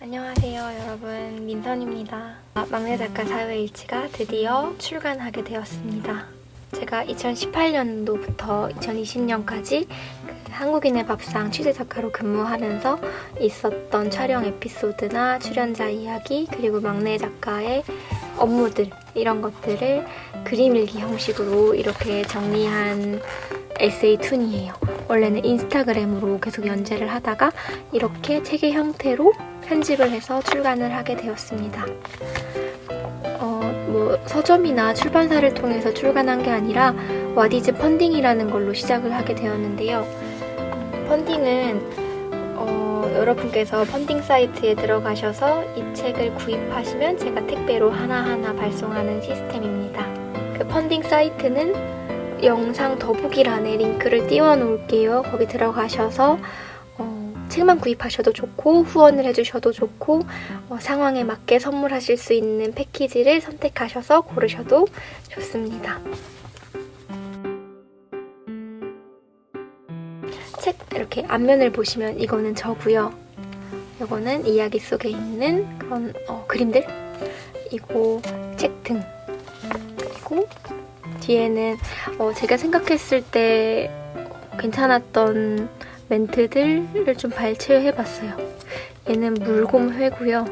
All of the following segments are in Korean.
안녕하세요 여러분 민선입니다. 아, 막내 작가 사회일치가 드디어 출간하게 되었습니다. 제가 2018년도부터 2020년까지 그 한국인의 밥상 취재 작가로 근무하면서 있었던 촬영 에피소드나 출연자 이야기 그리고 막내 작가의 업무들 이런 것들을 그림 일기 형식으로 이렇게 정리한 에세이 툰이에요. 원래는 인스타그램으로 계속 연재를 하다가 이렇게 책의 형태로 편집을 해서 출간을 하게 되었습니다. 어, 뭐 서점이나 출판사를 통해서 출간한 게 아니라 와디즈 펀딩이라는 걸로 시작을 하게 되었는데요. 음, 펀딩은 어, 여러분께서 펀딩 사이트에 들어가셔서 이 책을 구입하시면 제가 택배로 하나하나 발송하는 시스템입니다. 그 펀딩 사이트는 영상 더보기란에 링크를 띄워 놓을게요. 거기 들어가셔서 어, 책만 구입하셔도 좋고 후원을 해주셔도 좋고 어, 상황에 맞게 선물하실 수 있는 패키지를 선택하셔서 고르셔도 좋습니다. 책 이렇게 앞면을 보시면 이거는 저고요. 이거는 이야기 속에 있는 그런 어, 그림들. 이거 책 등. 그리고 뒤에는 어, 제가 생각했을 때 괜찮았던 멘트들을 좀 발췌해봤어요. 얘는 물곰회고요.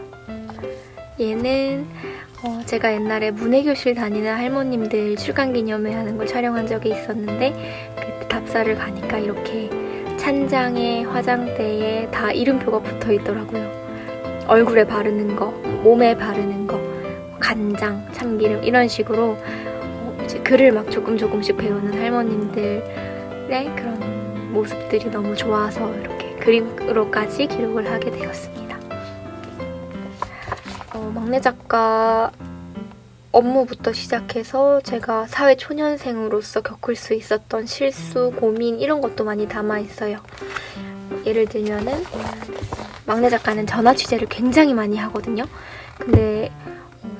얘는 어, 제가 옛날에 문해교실 다니는 할머님들 출간 기념회 하는 걸 촬영한 적이 있었는데 그때 답사를 가니까 이렇게 찬장에 화장대에 다 이름표가 붙어 있더라고요. 얼굴에 바르는 거, 몸에 바르는 거, 간장, 참기름 이런 식으로 어, 이제 글을 막 조금 조금씩 배우는 할머님들의 그런 모습들이 너무 좋아서 이렇게 그림으로까지 기록을 하게 되었습니다. 어, 막내 작가 업무부터 시작해서 제가 사회 초년생으로서 겪을 수 있었던 실수, 고민 이런 것도 많이 담아 있어요. 예를 들면은 막내 작가는 전화 취재를 굉장히 많이 하거든요. 근데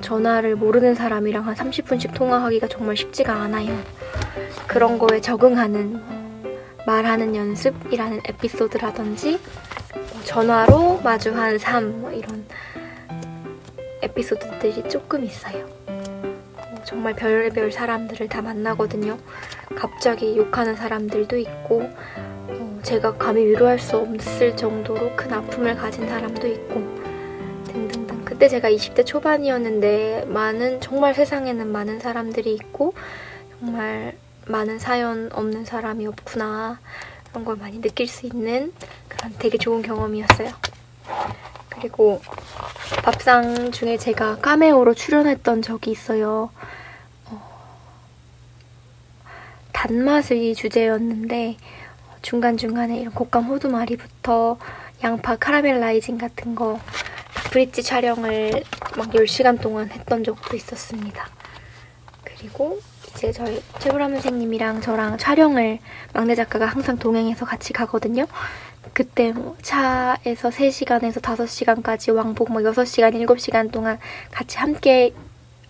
전화를 모르는 사람이랑 한 30분씩 통화하기가 정말 쉽지가 않아요. 그런 거에 적응하는 말하는 연습이라는 에피소드라든지 뭐 전화로 마주한 삶 뭐 이런 에피소드들이 조금 있어요. 어, 정말 별별 사람들을 다 만나거든요. 갑자기 욕하는 사람들도 있고 어, 제가 감히 위로할 수 없을 정도로 큰 아픔을 가진 사람도 있고 등등등. 그때 제가 20대 초반이었는데 많은 정말 세상에는 많은 사람들이 있고 정말 많은 사연 없는 사람이 없구나 그런 걸 많이 느낄 수 있는 그런 되게 좋은 경험이었어요. 그리고 밥상 중에 제가 카메오로 출연했던 적이 있어요. 어, 단맛이 주제였는데 중간중간에 이런 곶감 호두마리부터 양파 카라멜라이징 같은 거 브릿지 촬영을 막 10시간 동안 했던 적도 있었습니다. 그리고 이제 저희 최불암 선생님이랑 저랑 촬영을 막내 작가가 항상 동행해서 같이 가거든요. 그때 뭐 차에서 3시간에서 5시간까지 왕복 뭐 6시간, 7시간 동안 같이 함께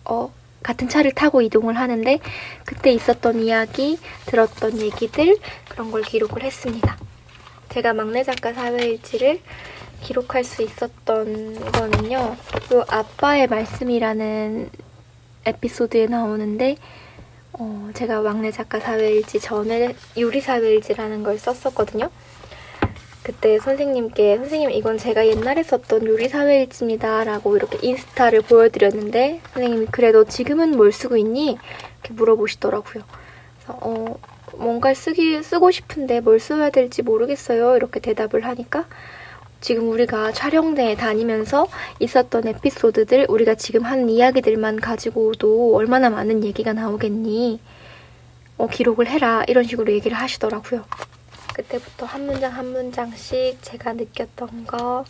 어, 같은 차를 타고 이동을 하는데 그때 있었던 이야기, 들었던 얘기들 그런 걸 기록을 했습니다. 제가 막내 작가 사회일지를 기록할 수 있었던 거는요. 요 아빠의 말씀이라는 에피소드에 나오는데 어, 제가 막내 작가 사회일지 전에 요리 사회일지라는 걸 썼었거든요. 그때 선생님께 선생님 이건 제가 옛날에 썼던 요리 사회일지입니다 라고 이렇게 인스타를 보여드렸는데 선생님이 그래 너 지금은 뭘 쓰고 있니? 이렇게 물어보시더라고요. 그래서 어 뭔가 쓰기 쓰고 싶은데 뭘 써야 될지 모르겠어요 이렇게 대답을 하니까 지금 우리가 촬영대에 다니면서 있었던 에피소드들 우리가 지금 하는 이야기들만 가지고도 얼마나 많은 얘기가 나오겠니? 어, 기록을 해라 이런 식으로 얘기를 하시더라고요. 그때부터 한 문장 한 문장씩 제가 느꼈던 거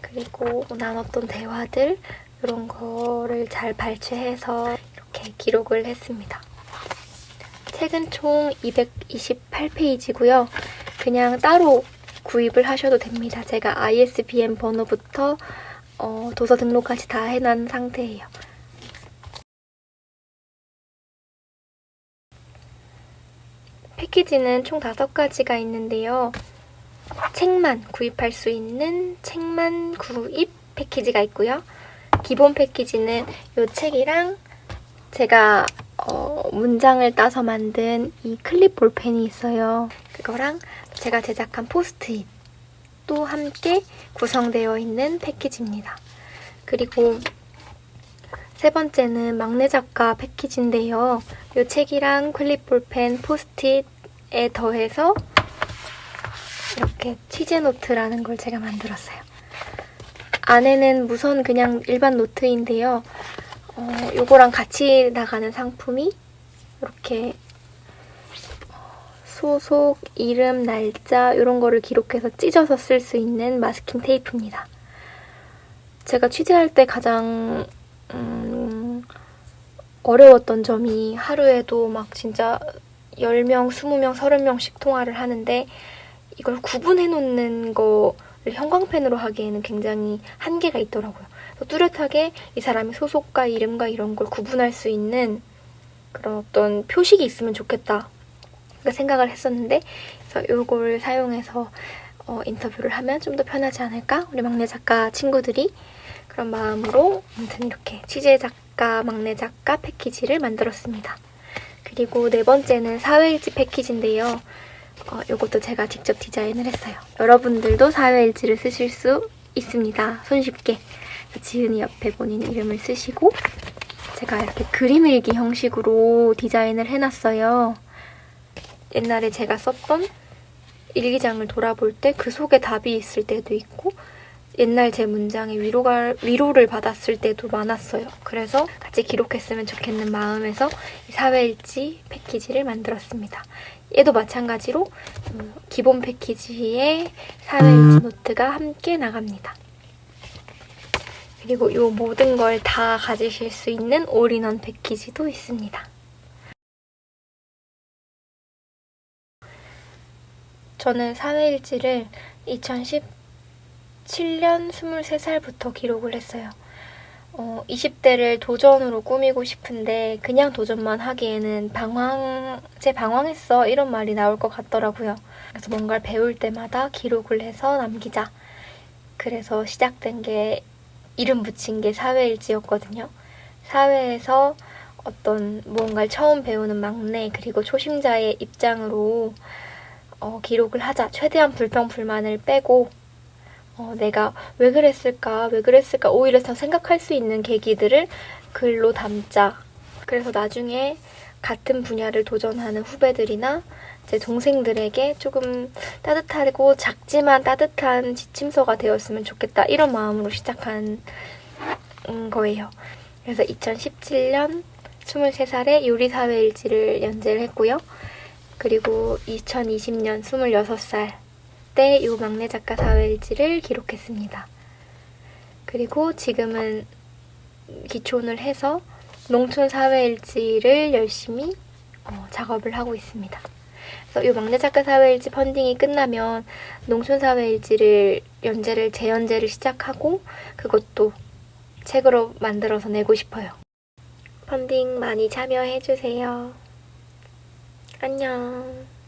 그리고 나눴던 대화들 이런 거를 잘 발췌해서 이렇게 기록을 했습니다. 책은 총 228페이지고요. 그냥 따로 구입을 하셔도 됩니다. 제가 ISBN 번호부터 어, 도서 등록까지 다 해놓은 상태예요. 패키지는 총 5가지가 있는데요. 책만 구입할 수 있는 책만 구입 패키지가 있고요. 기본 패키지는 이 책이랑 제가 어, 문장을 따서 만든 이 클립 볼펜이 있어요. 그거랑 제가 제작한 포스트잇 또 함께 구성되어 있는 패키지입니다. 그리고 세 번째는 막내 작가 패키지인데요. 이 책이랑 클립 볼펜 포스트잇에 더해서 이렇게 치즈 노트라는 걸 제가 만들었어요. 안에는 무선 그냥 일반 노트인데요. 어, 요거랑 같이 나가는 상품이 이렇게 소속, 이름, 날짜 이런 거를 기록해서 찢어서 쓸 수 있는 마스킹 테이프입니다. 제가 취재할 때 가장 음, 어려웠던 점이 하루에도 막 진짜 10명, 20명, 30명씩 통화를 하는데 이걸 구분해 놓는 거를 형광펜으로 하기에는 굉장히 한계가 있더라고요. 뚜렷하게 이 사람의 소속과 이름과 이런 걸 구분할 수 있는 그런 어떤 표식이 있으면 좋겠다. 그 생각을 했었는데 그래서 이걸 사용해서 어, 인터뷰를 하면 좀 더 편하지 않을까? 우리 막내 작가 친구들이 그런 마음으로 아무튼 이렇게 취재 작가, 막내 작가 패키지를 만들었습니다. 그리고 네 번째는 사회일지 패키지인데요. 어, 이것도 제가 직접 디자인을 했어요. 여러분들도 사회일지를 쓰실 수 있습니다. 손쉽게. 지은이 옆에 본인 이름을 쓰시고 제가 이렇게 그림 일기 형식으로 디자인을 해놨어요. 옛날에 제가 썼던 일기장을 돌아볼 때 그 속에 답이 있을 때도 있고 옛날 제 문장에 위로가, 위로를 받았을 때도 많았어요. 그래서 같이 기록했으면 좋겠는 마음에서 이 사회일지 패키지를 만들었습니다. 얘도 마찬가지로 음, 기본 패키지에 사회일지 노트가 함께 나갑니다. 그리고 이 모든 걸 다 가지실 수 있는 올인원 패키지도 있습니다. 저는 사회일지를 2017년 23살부터 기록을 했어요. 어, 20대를 도전으로 꾸미고 싶은데 그냥 도전만 하기에는 방황, 제 방황했어 이런 말이 나올 것 같더라고요. 그래서 뭔가를 배울 때마다 기록을 해서 남기자. 그래서 시작된 게 이름 붙인 게 사회일지였거든요. 사회에서 어떤 무언가를 처음 배우는 막내 그리고 초심자의 입장으로 어, 기록을 하자. 최대한 불평불만을 빼고 어, 내가 왜 그랬을까, 왜 그랬을까 오히려 더 생각할 수 있는 계기들을 글로 담자. 그래서 나중에 같은 분야를 도전하는 후배들이나 제 동생들에게 조금 따뜻하고 작지만 따뜻한 지침서가 되었으면 좋겠다. 이런 마음으로 시작한 음, 거예요. 그래서 2017년 23살에 요리사회 일지를 연재를 했고요. 그리고 2020년 26살 때요 막내 작가 사회일지를 기록했습니다. 그리고 지금은 기촌을 해서 농촌 사회일지를 열심히 어, 작업을 하고 있습니다. 그래서 이 막내 작가 사회일지 펀딩이 끝나면 농촌 사회일지를 연재를 재연재를 시작하고 그것도 책으로 만들어서 내고 싶어요. 펀딩 많이 참여해 주세요. 안녕.